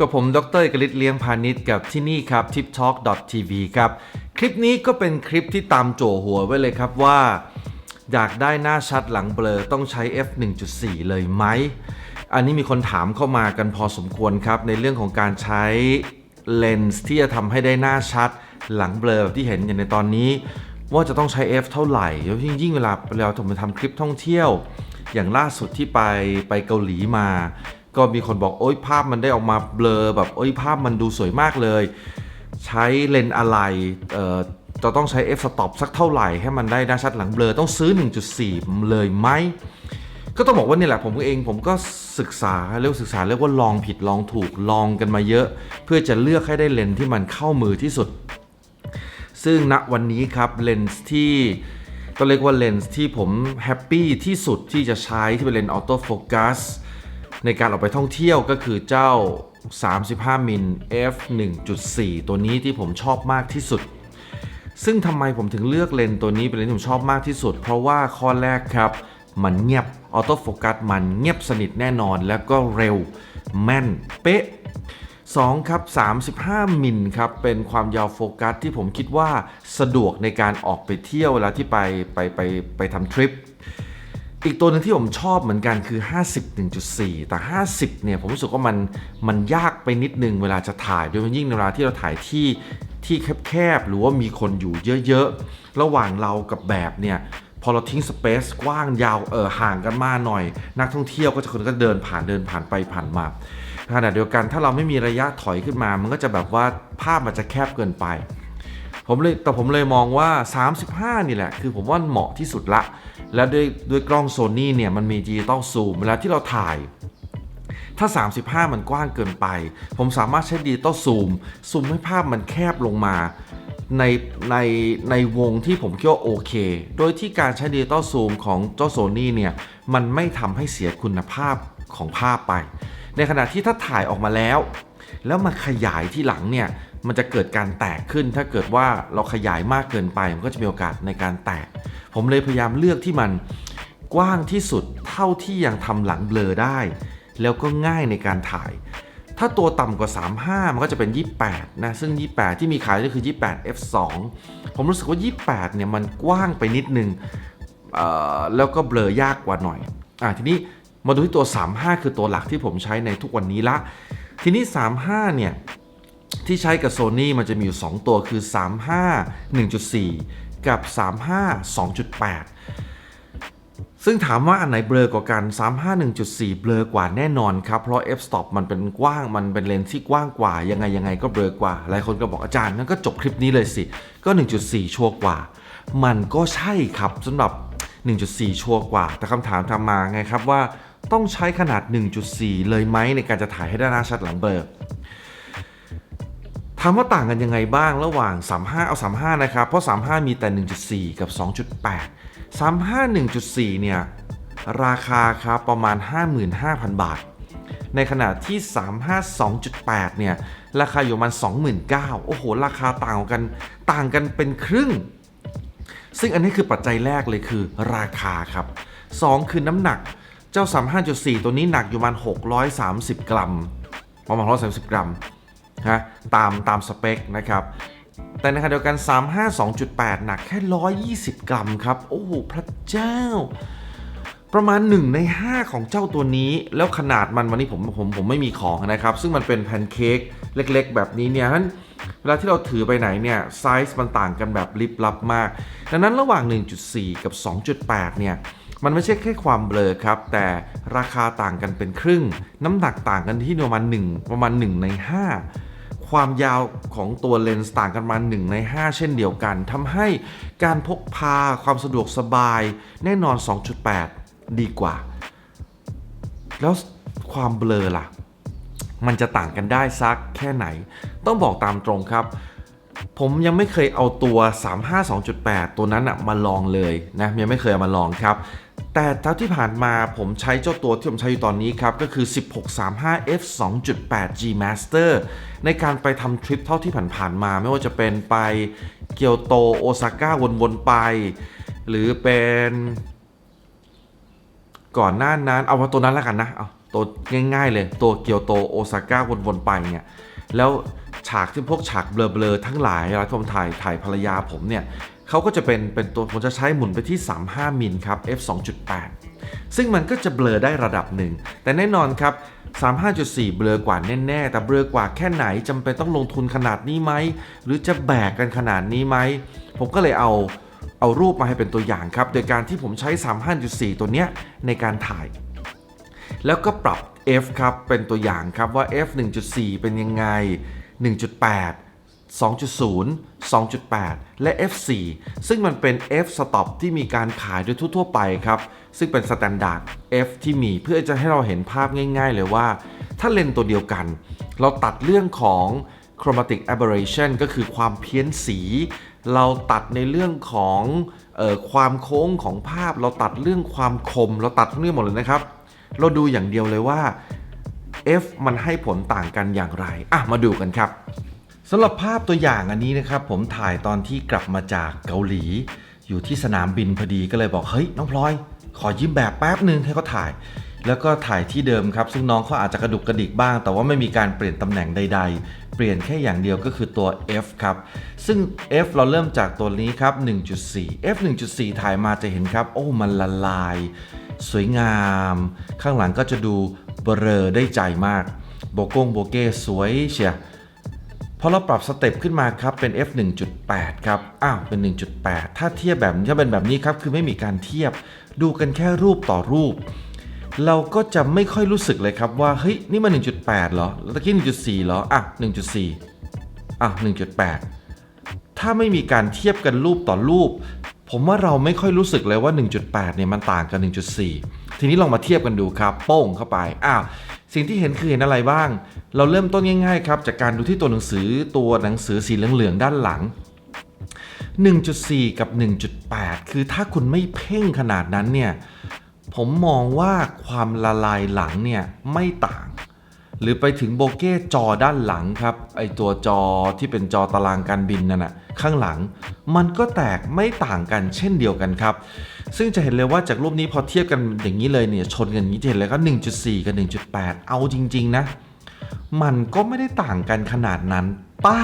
กับผม ดรเอกฤทธิ์เลี้ยงพาณิชย์กับที่นี่ครับ tiptalk.tv ครับ คลิปนี้ก็เป็นคลิปที่ตามโจหัวไว้เลยครับว่า อยากได้หน้าชัดหลังเบลอต้องใช้ f 1.4 เลยไหม อันนี้มีคนถามเข้ามากันพอสมควรครับ ในเรื่องของการใช้เลนส์ที่จะทำให้ได้หน้าชัดหลังเบลอแบบที่เห็นอย่างในตอนนี้ ว่าจะต้องใช้ f เท่าไหร่แล้วยิ่งยิ่งเวลาเราทำทำคลิปท่องเที่ยว อย่างล่าสุดที่ไปไปเกาหลีมา ก็มีคนบอกโอ้ยภาพมันได้ออกมาเบลอแบบโอ้ยภาพมันดูสวยมากเลย ใช้เลนส์อะไรเอ่อจะต้องใช้ f stop สักเท่าไหร่ให้มันได้หน้าชัดหลังเบลอต้องซื้อ 1.4 เลยไหมก็ต้องบอกว่านี่แหละผมเองผมก็ศึกษาเรียกศึกษาเรียกว่าลองผิดลองถูกลองกันมาเยอะ เพื่อจะเลือกให้ได้เลนส์ที่มันเข้ามือที่สุด ซึ่งณวันนี้ครับเลนส์ที่ก็เรียกว่าเลนส์ที่ผมแฮปปี้ที่สุดที่จะใช้ที่เป็นเลนส์ออโต้โฟกัส ในการออกไปท่องเที่ยวก็คือเจ้า 35 มิล f 1.4 ตัวนี้ที่ผมชอบมากที่สุด ซึ่งทำไมผมถึงเลือกเลนส์ตัวนี้เป็นเลนส์ที่ผมชอบมากที่สุด เพราะว่าข้อแรกครับ มันเงียบออโต้โฟกัสมันเงียบสนิทแน่นอนแล้วก็เร็วแม่นเป๊ะ2ครับ35 มิลครับ เป็นความยาวโฟกัสที่ผมคิดว่าสะดวกในการออกไปเที่ยวเวลาที่ไปไปไปไปทำทริป อีกตัวหนึงที่ผมชอบเหมือนกันคือ50 1.4 แต่ 50 เนี่ยผมรู้สึกว่ามันมันยากไปนิดนึงเวลาจะถ่ายโดยเฉพาะยิ่งในเวลาที่เราถ่ายที่ที่แคบๆ หรือว่ามีคนอยู่เยอะๆ ระหว่างเรากับแบบเนี่ยพอเราทิ้งสเปซกว้างยาวเออห่างกันมากหน่อย นักท่องเที่ยวก็จะคนก็เดินผ่านเดินผ่านไปผ่านมาขณะเดียวกันถ้าเราไม่มีระยะถอยขึ้นมา มันก็จะแบบว่าภาพมันจะแคบเกินไป ผมเลยแต่ผมเลยมองว่า 35 นี่แหละ คือผมว่าเหมาะที่สุดละ และด้วยด้วยกล้องโซนี่เนี่ยมันมีดิจิตอลซูมเวลาที่เราถ่ายถ้า 35 มันกว้างเกินไป ผมสามารถใช้ดิจิตอลซูม ซูมให้ภาพมันแคบลงมา ในในในวงที่ผมคิดว่าโอเค โดยที่การใช้ดิจิตอลซูมของเจ้าโซนี่เนี่ย มันไม่ทำให้เสียคุณภาพของภาพไป ในขณะที่ถ้าถ่ายออกมาแล้ว แล้วมาขยายที่หลังเนี่ย มันจะเกิดการแตกขึ้น ถ้าเกิดว่าเราขยายมากเกินไป มันก็จะมีโอกาสในการแตก ผมเลยพยายามเลือกที่มันกว้างที่สุดเท่าที่ยังทำหลังเบลอได้ แล้วก็ง่ายในการถ่าย ถ้าตัวต่ำกว่า 35 มันก็จะเป็น 28 นะ ซึ่ง 28 ที่มีขายก็คือ 28 f2 ผมรู้สึกว่า 28 เนี่ยมันกว้างไปนิดนึงเอ่อแล้วก็เบลอยากกว่าหน่อยอะทีนี้มาดูที่ตัว 35 คือตัวหลักที่ผมใช้ในทุกวันนี้ละ ทีนี้ 35 เนี่ยที่ใช้กับ Sony มันจะมีอยู่ 2 ตัวคือ 35 1.4 กับ 35 2.8 ซึ่งถามว่าอันไหนเบลอกว่ากัน 351.4 เบลอกว่าแน่นอนครับ เพราะ f stop มันเป็นกว้างมันเป็นเลนส์ที่กว้างกว่า ยังไงยังไงก็เบลอกว่า หลายคนก็บอกอาจารย์งั้นก็จบคลิปนี้เลยสิ ก็ 1.4 ชัวร์กว่า มันก็ใช่ครับสำหรับ 1.4 ชัวร์กว่า แต่คำถามทำมาไงครับว่าต้องใช้ขนาด 1.4 เลยไหมในการจะถ่ายให้ได้หน้าชัดหลังเบลอามว่าต่างกันยังไงบ้างระหว่าง 35 เอา 35 นะครับ เพราะ 35 มีแต่ 1.4 กับ 2.8 35 1.4 เนี่ย ราคาครับประมาณ 55,000 บาท ในขณะที่ 35 2.8 เนี่ย ราคาอยู่ประมาณ 29,000 โอ้โห ราคาต่างกันต่างกันเป็นครึ่ง ซึ่งอันนี้คือปัจจัยแรกเลยคือราคาครับ 2 คือน้ำหนัก เจ้า 35.4 ตัวนี้หนักอยู่ประมาณ 630 กรัม ประมาณ 130 กรัม นะตามตามสเปคนะครับแต่ในขณะเดียวกัน 352.8 หนักแค่ 120 กรัมครับ โอ้โห พระเจ้า ประมาณ 1 ใน 5 ของเจ้าตัวนี้ แล้วขนาดมันวันนี้ผมผมผมไม่มีของนะครับ ซึ่งมันเป็นแพนเค้กเล็กๆ แบบนี้เนี่ยนั้นเวลาที่เราถือไปไหนเนี่ย ไซส์มันต่างกันแบบลิบลับมาก ดังนั้นระหว่าง 1.4 กับ 2.8 เนี่ยมันไม่ใช่แค่ความเบลอครับ แต่ราคาต่างกันเป็นครึ่ง น้ำหนักต่างกันที่ประมาณ1ประมาณ 1 ใน 5 ความยาวของตัวเลนส์ต่างกันมา1ใน 5 เช่นเดียวกันทำให้การพกพาความสะดวกสบายแน่นอน 2.8 ดีกว่า แล้วความเบลอล่ะ มันจะต่างกันได้สักแค่ไหน ต้องบอกตามตรงครับ ผมยังไม่เคยเอาตัว 352.8 ตัวนั้นอะมาลองเลยนะยังไม่เคยเอามาลองครับ แต่เท่าที่ผ่านมาผมใช้เจ้าตัวที่ผมใช้อยู่ตอนนี้ครับ ก็คือ 1635 f 2.8 G Master ในการไปทำทริปเท่าที่ผ่านๆมา ไม่ว่าจะเป็นไปเกียวโตโอซาก้าวนๆไป หรือเป็นก่อนหน้านั้น เอาว่าตัวนั้นแล้วกันนะเอาตัวง่ายๆเลยตัวเกียวโตโอซาก้าวนๆไปเนี่ยแล้วฉากที่พวกฉากเบลอๆทั้งหลายเวลาที่ผมถ่ายถ่ายภรรยาผมเนี่ย เขาก็จะเป็นเป็นตัวผมจะใช้หมุนไปที่ 35 มิลครับ f 2.8 ซึ่งมันก็จะเบลอได้ระดับหนึ่ง แต่แน่นอนครับ 35.4 เบลอกว่าแน่ๆ แต่เบลอกว่าแค่ไหนจำเป็นต้องลงทุนขนาดนี้ไหม หรือจะแบกกันขนาดนี้ไหม ผมก็เลยเอาเอารูปมาให้เป็นตัวอย่างครับ โดยการที่ผมใช้ 35.4 ตัวเนี้ยในการถ่าย แล้วก็ปรับ F ครับเป็นตัวอย่างครับว่า F 1.4 เป็นยังไง 1.8 2.0 2.8 และ F4 ซึ่งมันเป็น F stop ที่มีการขายโดยทั่ว ๆ ไปครับ ซึ่งเป็น standard F ที่มีเพื่อจะให้เราเห็นภาพง่าย ๆ เลยว่า ถ้าเลนส์ตัวเดียวกัน เราตัดเรื่องของ chromatic aberration ก็คือความเพี้ยนสี เราตัดในเรื่องของออความโค้งของภาพ เราตัดเรื่องความคม เราตัดเรื่องหมดเลยนะครับ เราดูอย่างเดียวเลยว่า F มันให้ผลต่างกันอย่างไร อะ มาดูกันครับ สำหรับภาพตัวอย่างอันนี้นะครับ ผมถ่ายตอนที่กลับมาจากเกาหลี อยู่ที่สนามบินพอดีก็เลยบอกเฮ้ยน้องพลอย ขอยืมแบบแป๊บหนึ่งให้เขาถ่าย แล้วก็ถ่ายที่เดิมครับ ซึ่งน้องเขาอาจจะกระดุกกระดิกบ้าง แต่ว่าไม่มีการเปลี่ยนตำแหน่งใด ๆ เปลี่ยนแค่อย่างเดียวก็คือตัว F ครับ ซึ่ง F เราเริ่มจากตัวนี้ครับ 1.4 F 1.4 ถ่ายมาจะเห็นครับ โอ้มันละลาย สวยงาม ข้างหลังก็จะดูเบลอได้ใจมากโบกงโบเก้สวยเชียพ อเราปรับสเต็ปขึ้นมาครับเป็น f 1.8ครับอ้าวเป็น 1.8 ถ้าเทียบแบบถ้าเป็นแบบนี้ครับคือไม่มีการเทียบ ดูกันแค่รูปต่อรูป เราก็จะไม่ค่อยรู้สึกเลยครับว่าเฮ้ยนี่มัน 1.8 เหรอแล้วตะกี้ 1.4 เหรออะ 1.4 อะ 1.8 ถ้าไม่มีการเทียบกันรูปต่อรูป ผมว่าเราไม่ค่อยรู้สึกเลยว่า 1.8 เนี่ยมันต่างกัน1.4 ทีนี้ลองมาเทียบกันดูครับ โป้งเข้าไปอ้าวสิ่งที่เห็นคือเห็นอะไรบ้าง เราเริ่มต้นง่ายๆครับจากการดูที่ตัวหนังสือตัวหนังสือสีเหลืองๆด้านหลัง 1.4 กับ 1.8 คือถ้าคุณไม่เพ่งขนาดนั้นเนี่ยผมมองว่าความละลายหลังเนี่ยไม่ต่าง หรือไปถึงโบเก้จอด้านหลังครับไอตัวจอที่เป็นจอตารางการบินนั่นนะข้างหลัง มันก็แตกไม่ต่างกันเช่นเดียวกันครับ ซึ่งจะเห็นเลยว่าจากรูปนี้พอเทียบกันอย่างนี้เลยเนี่ยชนกันอย่างนี้จะเห็นเลยก็1.4 กับ 1.8 เอาจริง ๆ นะ มันก็ไม่ได้ต่างกันขนาดนั้นป้า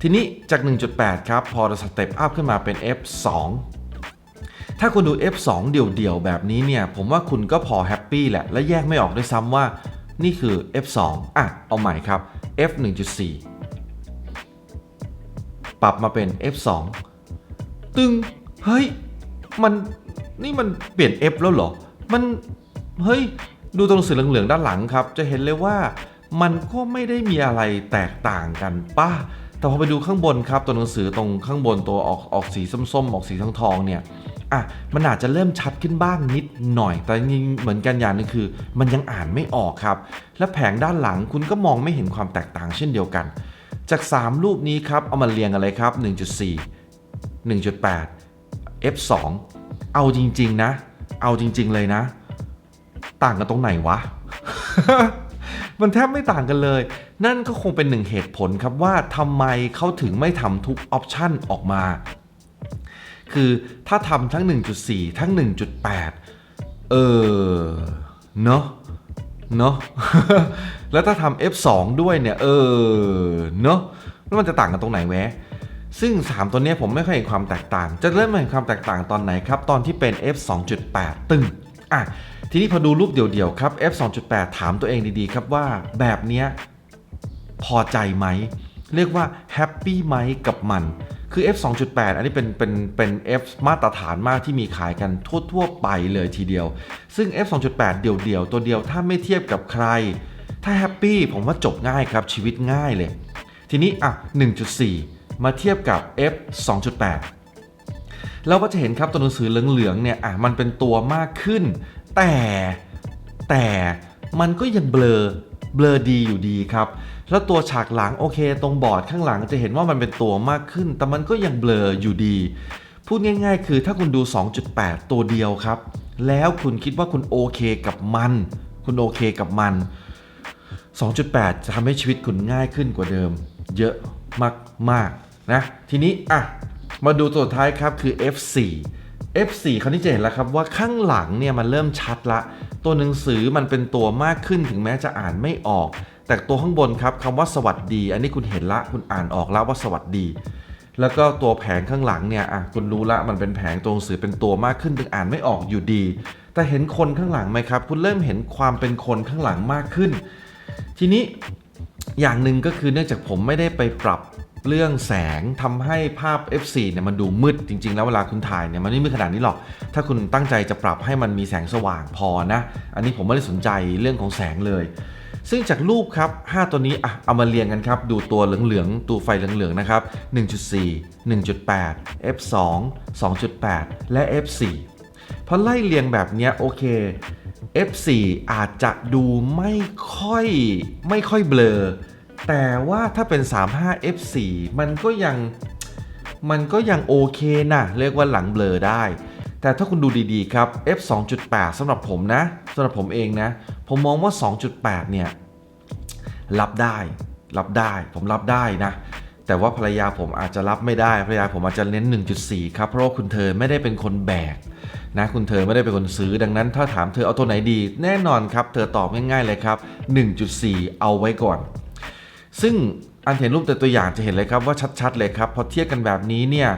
ทีนี้จาก 1.8 ครับ พอเราสเต็ปอัพขึ้นมาเป็น F2 ถ้าคุณดู F2 เดี่ยวๆ แบบนี้เนี่ย ผมว่าคุณก็พอแฮปปี้แหละ และแยกไม่ออกด้วยซ้ำว่า นี่คือ F2 อะ เอาใหม่ครับ F 1.4ปรับมาเป็น F2 ตึง เฮ้ย มันนี่มันเปลี่ยน F แล้วเหรอ มัน เฮ้ย ดูตัวหนังสือเหลืองๆด้านหลังครับ จะเห็นเลยว่ามันก็ไม่ได้มีอะไรแตกต่างกันป้าแต่พอไปดูข้างบนครับตัวหนังสือตรงข้างบนตัวออกออกสีส้มๆ ออกสีทองๆเนี่ย อะมันอาจจะเริ่มชัดขึ้นบ้างนิดหน่อย แต่จริงเหมือนกันอย่างนึงคือ มันยังอ่านไม่ออกครับ และแผงด้านหลังคุณก็มองไม่เห็นความแตกต่างเช่นเดียวกัน จาก 3 รูปนี้ครับ เอามาเรียงกันเลยครับ 1.4 1.8 F2 เอาจริง ๆ นะ เอาจริง ๆ เลยนะ ต่างกันตรงไหนวะ มันแทบไม่ต่างกันเลย นั่นก็คงเป็นหนึ่งเหตุผลครับว่าทำไมเขาถึงไม่ทำทุกออปชันออกมา คือถ้าทำทั้ง 1.4 ทั้ง 1.8 เออ เนอะเนอะแล้วถ้าทำ F2 ด้วยเนี่ย เออ เนอะแล้วมันจะต่างกันตรงไหนแวะซึ่ง 3 ตัวเนี้ยผมไม่ค่อยเห็นความแตกต่าง จะเริ่มเห็นความแตกต่างตอนไหนครับ ตอนที่เป็น f 2.8ตึงอะทีนี้พอดูรูปเดี่ยวๆครับ f 2.8ถามตัวเองดีๆครับว่าแบบเนี้ยพอใจไหม เรียกว่าแฮปปี้ไหมกับมัน คือ f 2.8 อันนี้เป็นเป็นเป็น f มาตรฐานมากที่มีขายกันทั่วๆไปเลยทีเดียว ซึ่ง f 2.8 เดี่ยวๆ ตัวเดียวถ้าไม่เทียบกับใคร ถ้าแฮปปี้ผมว่าจบง่ายครับ ชีวิตง่ายเลย ทีนี้อะ 1.4 มาเทียบกับ f 2.8 เราก็จะเห็นครับตัวหนังสือเหลืองๆเนี่ยอะมันเป็นตัวมากขึ้น แต่แต่มันก็ยังเบลอเบลอดีอยู่ดีครับ แล้วตัวฉากหลังโอเค ตรงบอร์ดข้างหลังจะเห็นว่ามันเป็นตัวมากขึ้น แต่มันก็ยังเบลออยู่ดี พูดง่าย ๆ คือถ้าคุณดู 2.8 ตัวเดียวครับ แล้วคุณคิดว่าคุณโอเคกับมัน คุณโอเคกับมัน 2.8 จะทำให้ชีวิตคุณง่ายขึ้นกว่าเดิม เยอะมากๆนะทีนี้อะมาดูตัวสุดท้ายครับคือ F4 F4 คราวนี้จะเห็นแล้วครับว่าข้างหลังเนี่ยมันเริ่มชัดละ ตัวหนังสือมันเป็นตัวมากขึ้นถึงแม้จะอ่านไม่ออก แต่ตัวข้างบนครับคำว่าสวัสดี อันนี้คุณเห็นละคุณอ่านออกแล้วว่าสวัสดี แล้วก็ตัวแผงข้างหลังเนี่ยอะคุณรู้ละมันเป็นแผงตัวหนังสือเป็นตัวมากขึ้นถึงอ่านไม่ออกอยู่ดี แต่เห็นคนข้างหลังไหมครับ คุณเริ่มเห็นความเป็นคนข้างหลังมากขึ้น ทีนี้อย่างหนึ่งก็คือเนื่องจากผมไม่ได้ไปปรับเรื่องแสงทำให้ภาพ F4 เนี่ยมันดูมืดจริง ๆ แล้วเวลาคุณถ่ายเนี่ยมันไม่มืดขนาดนี้หรอก ถ้าคุณตั้งใจจะปรับให้มันมีแสงสว่างพอนะ อันนี้ผมไม่ได้สนใจเรื่องของแสงเลย ซึ่งจากรูปครับ 5 ตัวนี้อะเอามาเรียงกันครับ ดูตัวเหลืองๆ ตัวไฟเหลืองๆ นะครับ 1.4 1.8 F2 2.8 และ F4 พอไล่เรียงแบบเนี้ยโอเค F4 อาจจะดูไม่ค่อยไม่ค่อยเบลอ แต่ว่าถ้าเป็น 35 F4 มันก็ยังมันก็ยังโอเคนะเรียกว่าหลังเบลอได้ แต่ถ้าคุณดูดีๆครับ F 2.8สำหรับผมนะสำหรับผมเองนะ ผมมองว่า 2.8 เนี่ย รับได้ รับได้ ผมรับได้นะ แต่ว่าภรรยาผมอาจจะรับไม่ได้ ภรรยาผมอาจจะเน้น 1.4 ครับ เพราะว่าคุณเธอไม่ได้เป็นคนแบกนะ คุณเธอไม่ได้เป็นคนซื้อ ดังนั้น ถ้าถามเธอเอาตัวไหนดี แน่นอนครับ เธอตอบง่ายๆเลยครับ 1.4 เอาไว้ก่อน ซึ่งอันเห็นรูปแต่ตัวอย่างจะเห็นเลยครับว่าชัดๆ เลยครับ พอเทียบกันแบบนี้เนี่ย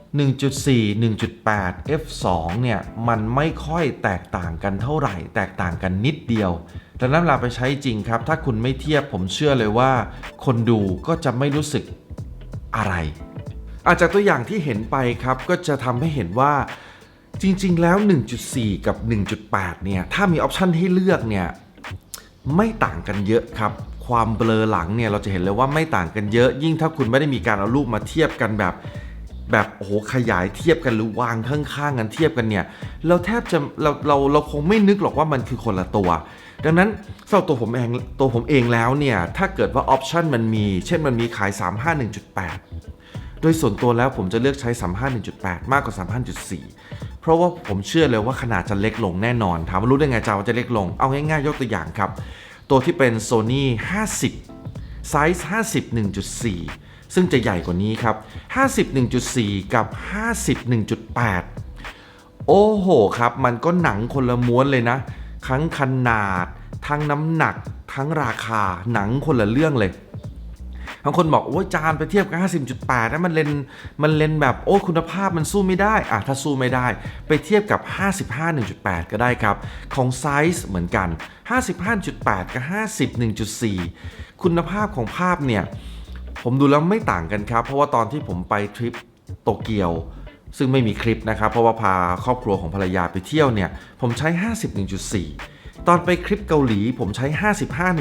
1.4 1.8 f2 เนี่ย มันไม่ค่อยแตกต่างกันเท่าไหร่ แตกต่างกันนิดเดียวดังนั้นเวลาไปใช้จริงครับ ถ้าคุณไม่เทียบผมเชื่อเลยว่า คนดูก็จะไม่รู้สึกอะไร อาจจากตัวอย่างที่เห็นไปครับ ก็จะทำให้เห็นว่าจริง ๆ แล้ว 1.4 กับ 1.8 เนี่ย ถ้ามีออปชันให้เลือกเนี่ย ไม่ต่างกันเยอะครับ ความเบลอหลังเนี่ย เราจะเห็นเลยว่าไม่ต่างกันเยอะ ยิ่งถ้าคุณไม่ได้มีการเอารูปมาเทียบกันแบบ แบบโอ้โหขยายเทียบกันหรือวางข้างๆกันเทียบกันเนี่ย เราแทบจะเราเราเราคงไม่นึกหรอกว่ามันคือคนละตัว ดังนั้นสำหรับตัวผมเองตัวผมเองแล้วเนี่ย ถ้าเกิดว่าออปชันมันมี เช่นมันมีขาย 351.8 โดยส่วนตัวแล้วผมจะเลือกใช้ 351.8 มากกว่า 351.4 เพราะว่าผมเชื่อเลยว่าขนาดจะเล็กลงแน่นอน ถามว่ารู้ได้ไงจ้าว่าจะเล็กลง เอาง่ายๆ ยกตัวอย่างครับ ตัวที่เป็น Sony 50 ไซส์ 50 1.4 ซึ่งจะใหญ่กว่านี้ครับ 51.4 กับ 51.8 โอ้โหครับ มันก็หนังคนละม้วนเลยนะ ทั้งขนาด ทั้งน้ำหนัก ทั้งราคา หนังคนละเรื่องเลยบางคนบอกโอ้จานไปเทียบกับ 50.8นะมันเลนมันเลนแบบโอ้คุณภาพมันสู้ไม่ได้อะถ้าสู้ไม่ได้ ไปเทียบกับ 55 1.8 ก็ได้ครับ ของไซส์เหมือนกัน 55.8 กับ 51.4 คุณภาพของภาพเนี่ย ผมดูแล้วไม่ต่างกันครับ เพราะว่าตอนที่ผมไปทริปโตเกียว ซึ่งไม่มีคลิปนะครับ เพราะว่าพาครอบครัวของภรรยาไปเที่ยวเนี่ย ผมใช้ 51.4 ตอนไปคลิปเกาหลี ผมใช้ 55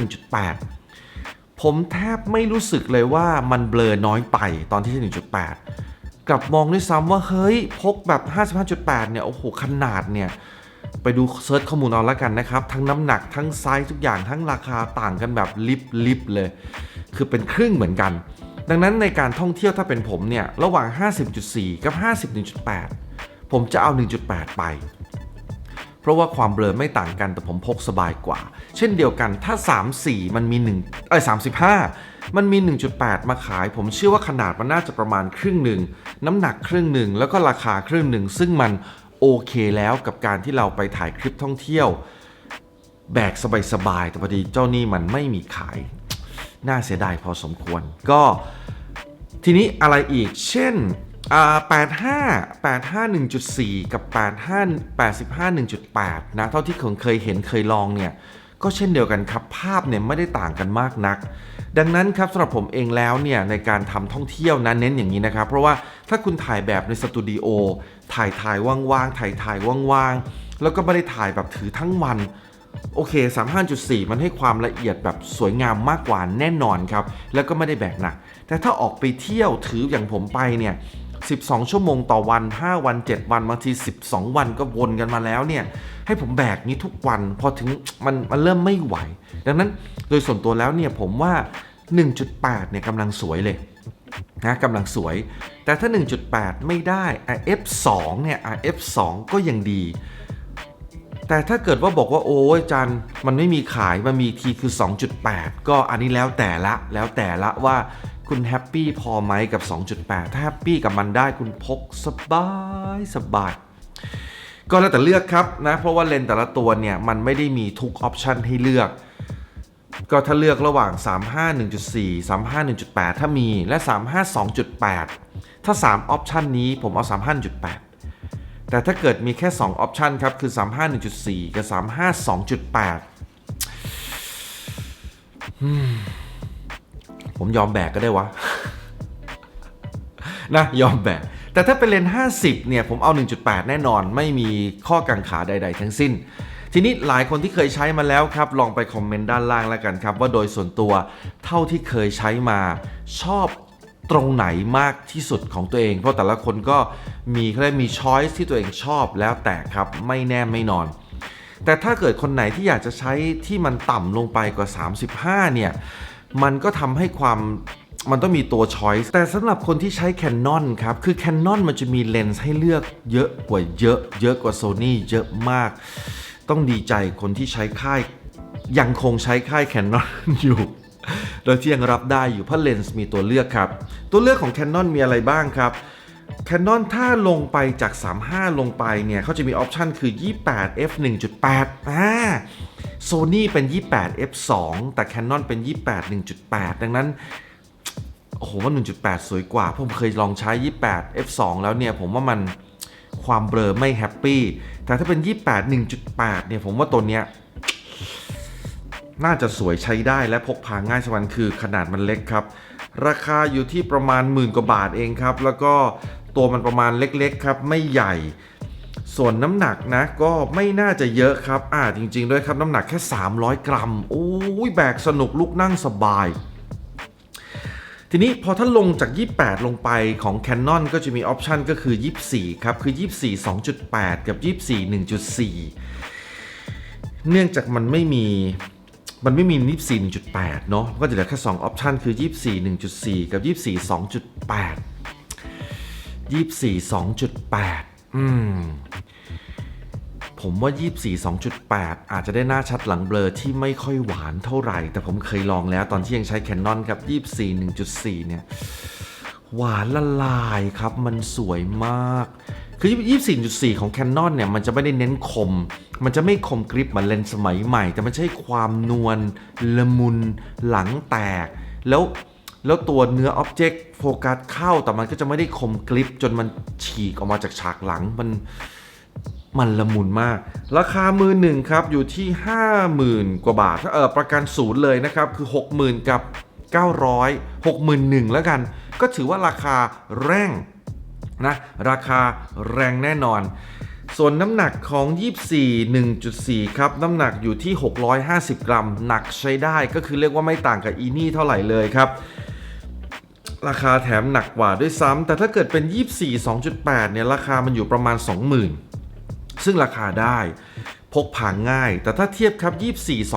1.8 ผมแทบไม่รู้สึกเลยว่ามันเบลอน้อยไปตอนที่ 1.8 กลับมองด้วยซ้ำว่าเฮ้ยพกแบบ 55.8 เนี่ยโอ้โหขนาดเนี่ย ไปดูเซิร์ชข้อมูลเอาละกันนะครับ ทั้งน้ำหนักทั้งไซส์ทุกอย่างทั้งราคาต่างกันแบบลิบลิบเลย คือเป็นครึ่งเหมือนกัน ดังนั้นในการท่องเที่ยวถ้าเป็นผมเนี่ย ระหว่าง 50.4 กับ 51.8 ผมจะเอา 1.8 ไป เพราะว่าความเบลอไม่ต่างกันแต่ผมพกสบายกว่า เช่นเดียวกันถ้า 34 มันมี1เอ้ย35 มันมี 1.8 มาขาย ผมเชื่อว่าขนาดมันน่าจะประมาณครึ่งหนึ่งน้ำหนักครึ่งหนึ่งแล้วก็ราคาครึ่งหนึ่งซึ่งมัน โอเคแล้วกับการที่เราไปถ่ายคลิปท่องเที่ยว แบกสบายๆแต่พอดีเจ้านี่มันไม่มีขาย น่าเสียดายพอสมควร ก็ทีนี้อะไรอีก เช่น85 85 1.4 กับ 85 85 1.8 นะ เท่าที่ผมเคยเห็นเคยลองเนี่ย ก็เช่นเดียวกันครับ ภาพเนี่ยไม่ได้ต่างกันมากนัก ดังนั้นครับสำหรับผมเองแล้วเนี่ยในการทำท่องเที่ยวนะเน้นอย่างนี้นะครับ เพราะว่าถ้าคุณถ่ายแบบในสตูดิโอถ่ายถ่ายว่างๆถ่ายถ่ายว่างๆแล้วก็ไม่ได้ถ่ายแบบถือทั้งวันโอเค 35.4 มันให้ความละเอียดแบบสวยงามมากกว่าแน่นอนครับ แล้วก็ไม่ได้แบกหนัก แต่ถ้าออกไปเที่ยวถืออย่างผมไปเนี่ย 12 ชั่วโมงต่อวัน 5 วัน 7 วันบางที 12 วันก็วนกันมาแล้วเนี่ย ให้ผมแบกนี้ทุกวันพอถึงมันมันเริ่มไม่ไหว ดังนั้นโดยส่วนตัวแล้วเนี่ยผมว่า 1.8 เนี่ยกำลังสวยเลยนะกำลังสวย แต่ถ้า 1.8 ไม่ได้อะ F2 เนี่ยอะ F2 ก็ยังดี แต่ถ้าเกิดว่าบอกว่าโอ้ยจันมันไม่มีขาย มันมีทีคือ 2.8 ก็อันนี้แล้วแต่ละแล้วแต่ละว่า คุณแฮปปี้พอไหมกับ 2.8 ถ้าแฮปปี้กับมันได้คุณพกสบายสบาย ก็แล้วแต่เลือกครับนะ เพราะว่าเลนส์แต่ละตัวเนี่ย มันไม่ได้มีทุกออปชันให้เลือก ก็ถ้าเลือกระหว่าง 35 1.4 35 1.8 ถ้ามีและ 35 2.8 ถ้า 3 ออปชันนี้ผมเอา 35 1.8แต่ถ้าเกิดมีแค่ 2 ออปชันครับ คือ 35 1.4 กับ 35 2.8 ผมยอมแบกก็ได้วะ นะยอมแบก แต่ถ้าเป็นเลนส์50 เนี่ย ผมเอา 1.8 แน่นอน ไม่มีข้อกังขาใด ๆ ทั้งสิ้น ทีนี้หลายคนที่เคยใช้มาแล้วครับ ลองไปคอมเมนต์ด้านล่างแล้วกันครับ ว่าโดยส่วนตัวเท่าที่เคยใช้มาชอบตรงไหนมากที่สุดของตัวเอง เพราะแต่ละคนก็มีเขาเรียกมีช้อยส์ที่ตัวเองชอบแล้วแต่ครับไม่แน่ไม่นอน แต่ถ้าเกิดคนไหนที่อยากจะใช้ที่มันต่ำลงไปกว่า 35 เนี่ย มันก็ทำให้ความมันต้องมีตัว choice แต่สำหรับคนที่ใช้ Canon ครับ คือ Canon มันจะมีเลนส์ให้เลือกเยอะกว่าเยอะ เยอะกว่า Sony เยอะมาก ต้องดีใจคนที่ใช้ค่าย ยังคงใช้ค่าย Canon อยู่ โดยที่ยังรับได้อยู่เพราะเลนส์มีตัวเลือกครับ ตัวเลือกของ Canon มีอะไรบ้างครับ Canon ถ้าลงไปจาก 35 ลงไปเนี่ยเขาจะมีออปชันคือ 28 f 1.8อ่า Sony เป็น 28 f 2แต่ Canon เป็น 28 1.8 ดังนั้น โอ้โหว่า 1.8 สวยกว่า ผมเคยลองใช้ 28 f 2แล้วเนี่ย ผมว่ามันความเบลอไม่แฮปปี้ แต่ถ้าเป็น 28 1.8 เนี่ย ผมว่าตัวเนี้ยน่าจะสวยใช้ได้และพกพาง่ายสวันคือขนาดมันเล็กครับ ราคาอยู่ที่ประมาณหมื่นกว่าบาทเองครับ แล้วก็ ตัวมันประมาณเล็กๆครับ ไม่ใหญ่ ส่วนน้ำหนักนะ ก็ไม่น่าจะเยอะครับ อ่าจริง ๆ ด้วยครับน้ำหนักแค่ 300 กรัมโอ้ยแบกสนุกลุกนั่งสบาย ทีนี้พอถ้าลงจาก 28 ลงไปของ Canon ก็จะมีออปชันก็คือ 24 ครับ คือ 24 2.8 กับ 24 1.4 เนื่องจากมันไม่มีมันไม่มี 24 1.8 เนาะก็จะเหลือแค่ 2 ออปชันคือ 24 1.4 กับ 24 2.8 24 2.8 อืม ผมว่า 24 2.8 อาจจะได้หน้าชัดหลังเบลอที่ไม่ค่อยหวานเท่าไหร่ แต่ผมเคยลองแล้วตอนที่ยังใช้ Canon กับ 24 1.4 เนี่ย หวานละลายครับ มันสวยมาก คือ 24.4 ของ Canon เนี่ย มันจะไม่ได้เน้นคม มันจะไม่คมกริปเหมือนเลนส์สมัยใหม่ แต่มันใช่ความนวลละมุนหลังแตกแล้ว แล้วตัวเนื้ออ็อบเจกต์โฟกัสเข้าแต่มันก็จะไม่ได้คมกริปจนมันฉีกออกมาจากฉากหลังมันมันละมุนมาก ราคามือหนึ่งครับ อยู่ที่ 50,000 กว่าบาทเออประกันศูนย์เลยนะครับ คือ 60,000 กับ 900 61,000แล้วกัน ก็ถือว่าราคาแรงนะราคาแรงแน่นอน ส่วนน้ำหนักของ 24 1.4 ครับ น้ำหนักอยู่ที่ 650 กรัม หนักใช้ได้ก็คือเรียกว่าไม่ต่างกับอีนี่เท่าไหร่เลยครับ ราคาแถมหนักกว่าด้วยซ้ำแต่ถ้าเกิดเป็น 24 2.8 เนี่ย ราคามันอยู่ประมาณ 20,000 ซึ่งราคาได้พกพาง่าย แต่ถ้าเทียบครับ 24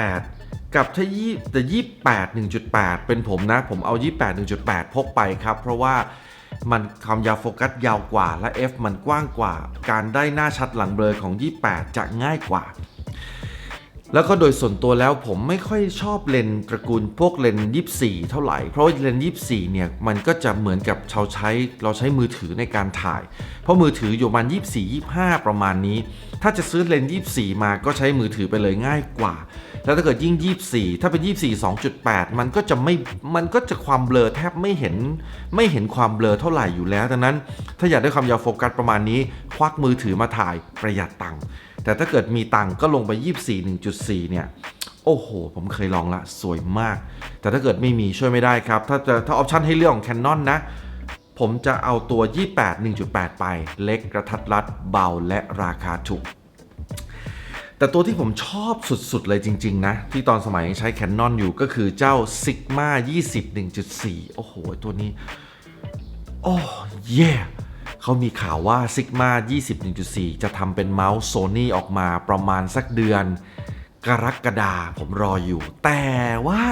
2.8 กับถ้า20แต่28 1.8 เป็นผมนะ ผมเอา 28 1.8 พกไปครับ เพราะว่ามันความยาวโฟกัสยาวกว่าและ f มันกว้างกว่า การได้หน้าชัดหลังเบลอของ 28 จะง่ายกว่า แล้วก็โดยส่วนตัวแล้วผมไม่ค่อยชอบเลนส์ตระกูลพวกเลนส์24เท่าไหร่ เพราะว่าเลนส์24เนี่ยมันก็จะเหมือนกับเราใช้เราใช้มือถือในการถ่าย เพราะมือถืออยู่ประมาณยี่ส24 25 ประมาณนี้ ถ้าจะซื้อเลนส์24มาก็ใช้มือถือไปเลยง่ายกว่า แล้วถ้าเกิดยิ่งยี่ส24 ถ้าเป็น24 2.8มันก็จะไม่มันก็จะความเบลอแทบไม่เห็นไม่เห็นความเบลอเท่าไหร่อยู่แล้วดังนั้น ถ้าอยากได้ความยาวโฟกัสประมาณนี้ ควักมือถือมาถ่ายประหยัดตังค์ แต่ถ้าเกิดมีตังก็ลงไป 24 1.4 เนี่ย โอ้โห ผมเคยลองละสวยมาก แต่ถ้าเกิดไม่มีช่วยไม่ได้ครับ ถ้าจะถ้าออปชันให้เลือกของ Canon นะ ผมจะเอาตัว 28 1.8 ไป เล็กกระทัดรัดเบาและราคาถูก แต่ตัวที่ผมชอบสุดๆเลยจริง ๆ นะ ที่ตอนสมัยยังใช้ Canon อยู่ก็คือเจ้า Sigma 20 1.4 โอ้โห ตัวนี้ โอ้เย่ เขามีข่าวว่า Sigma 21.4จะทำเป็นเมาส์ Sony ออกมาประมาณสักเดือน กรกฎาผมรออยู่ แต่ว่า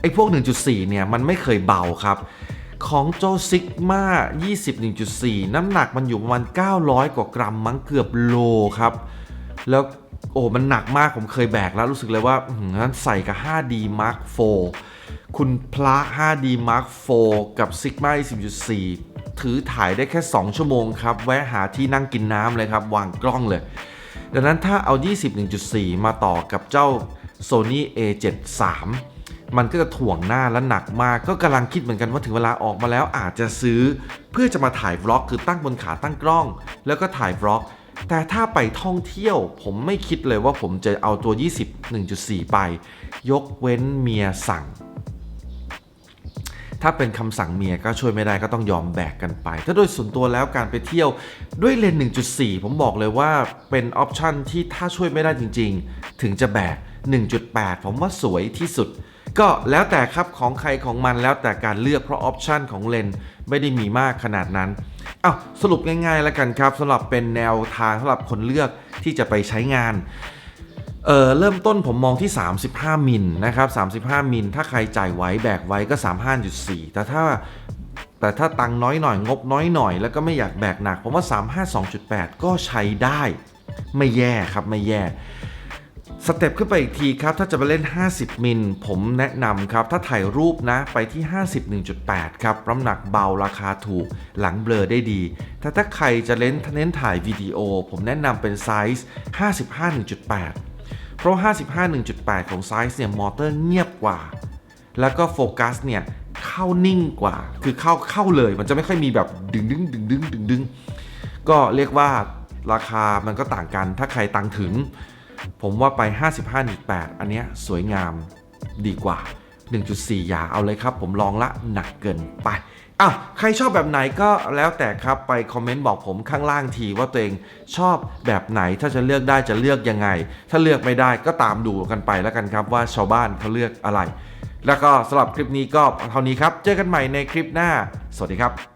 ไอ้พวก 1.4 เนี่ย มันไม่เคยเบาครับ ของโจซิกมา21.4 น้ำหนักมันอยู่ประมาณ 900 กว่ากรัมมั้งเกือบโลครับ แล้ว โอ้มันหนักมากผมเคยแบกแล้วรู้สึกเลยว่านั้นใส่กับ 5D Mark IV คุณพละ 5D Mark IV กับ Sigma 10.4 ถือถ่ายได้แค่ 2 ชั่วโมงครับ แวะหาที่นั่งกินน้ำเลยครับ วางกล้องเลย ดังนั้นถ้าเอา 21.4 มาต่อกับเจ้า Sony A73 มันก็จะถ่วงหน้าและหนักมาก ก็กำลังคิดเหมือนกันว่าถึงเวลาออกมาแล้วอาจจะซื้อ เพื่อจะมาถ่ายบล็อก คือตั้งบนขาตั้งกล้อง แล้วก็ถ่ายบล็อก แต่ถ้าไปท่องเที่ยวผมไม่คิดเลยว่าผมจะเอาตัว 20.1.4 ไป ยกเว้นเมียสั่ง ถ้าเป็นคำสั่งเมียก็ช่วยไม่ได้ก็ต้องยอมแบกกันไป ถ้าโดยส่วนตัวแล้วการไปเที่ยวด้วยเลนส์1.4 ผมบอกเลยว่าเป็นออปชันที่ถ้าช่วยไม่ได้จริง ๆ ถึงจะแบก 1.8 ผมว่าสวยที่สุด ก็แล้วแต่ครับของใครของมันแล้วแต่การเลือกเพราะออปชันของเลนส์ไม่ได้มีมากขนาดนั้นอ้าวสรุปง่ายๆแล้วกันครับสำหรับเป็นแนวทางสำหรับคนเลือกที่จะไปใช้งานเเริ่มต้นผมมองที่ 35 มิลนะครับ 35 มิล ถ้าใครจ่ายไหวแบกไว้ก็ 35.4 แต่ถ้าแต่ถ้าตังค์น้อยหน่อยงบน้อยหน่อยแล้วก็ไม่อยากแบกหนัก ผมว่า 352.8 ก็ใช้ได้ ไม่แย่ครับไม่แย่ สเต็ปขึ้นไปอีกทีครับ ถ้าจะไปเล่น 50 มิล ผมแนะนำครับ ถ้าถ่ายรูปนะไปที่ 51.8 ครับน้ำหนักเบาราคาถูกหลังเบลอได้ดี แต่ถ้าใครจะเล่นเน้นถ่ายวิดีโอ ผมแนะนำเป็นไซส์55.1.8 เพราะ 55.1.8 ของไซส์เนี่ยมอเตอร์เงียบกว่า แล้วก็โฟกัสเนี่ยเข้านิ่งกว่า คือเข้าเข้าเลยมันจะไม่ค่อยมีแบบดึงดึงดึงดึงดึงดึงก็เรียกว่าราคามันก็ต่างกันถ้าใครตังถึง ผมว่าไป 55.8 อันเนี้ยสวยงามดีกว่า 1.4 อย่าเอาเลยครับ ผมลองละหนักเกินไปอ้าวใครชอบแบบไหนก็แล้วแต่ครับไปคอมเมนต์บอกผมข้างล่างทีว่าตัวเองชอบแบบไหนถ้าจะเลือกได้จะเลือกยังไง ถ้าเลือกไม่ได้ก็ตามดูกันไปแล้วกันครับว่าชาวบ้านเขาเลือกอะไร แล้วก็สำหรับคลิปนี้ก็เท่านี้ครับ เจอกันใหม่ในคลิปหน้า สวัสดีครับ